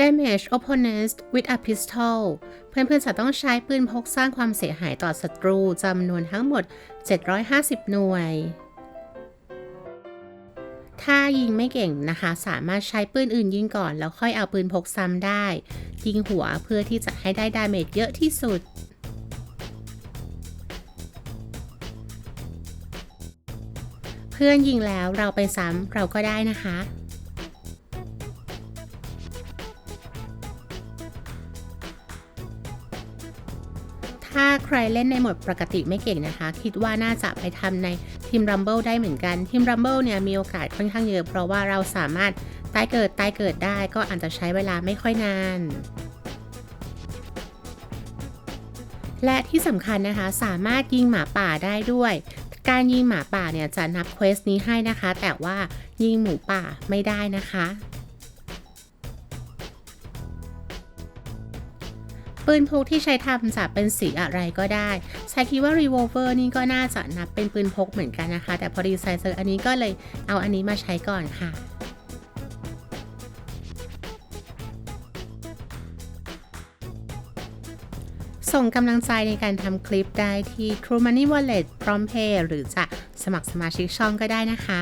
damage opponents with a pistol เพื่อนๆจะต้องใช้ปืนพกสร้างความเสียหายต่อศัตรูจำนวนทั้งหมด 750 หน่วย ถ้ายิงไม่เก่งนะคะ สามารถใช้ปืนอื่นยิงก่อน แล้วค่อยเอาปืนพกซ้ำได้ ยิงหัวเพื่อที่จะให้ได้ดาเมจเยอะที่สุดเพื่อนยิงแล้วเราไปซ้ำเราก็ได้นะคะ ถ้าใครเล่นในโหมดปกติไม่เก่งนะคะ คิดว่าน่าจะไปทำในทีม Rumble ได้เหมือนกันทีม Rumble เนี่ยมีโอกาสค่อนข้างเยอะ เพราะว่าเราสามารถตายเกิดตายเกิดได้ก็อาจจะใช้เวลาไม่ค่อยนานและที่สำคัญนะคะสามารถยิงหมาป่าได้ด้วย การยิงหมาป่าเนี่ยจะนับเควสนี้ให้นะคะ แต่ว่ายิงหมูป่าไม่ได้นะคะ ปืนพกที่ใช้ทำจะเป็นสีอะไรก็ได้ใช้คิดว่า revolver นี่ก็น่าจะนับเป็นปืนพกเหมือนกันนะคะ แต่พอดีไซเซอร์อันนี้ก็เลยเอาอันนี้มาใช้ก่อนค่ะส่งกำลังใจในการทำคลิปได้ที่ True Money Wallet พร้อมเพย์หรือจะสมัครสมาชิกช่องก็ได้นะคะ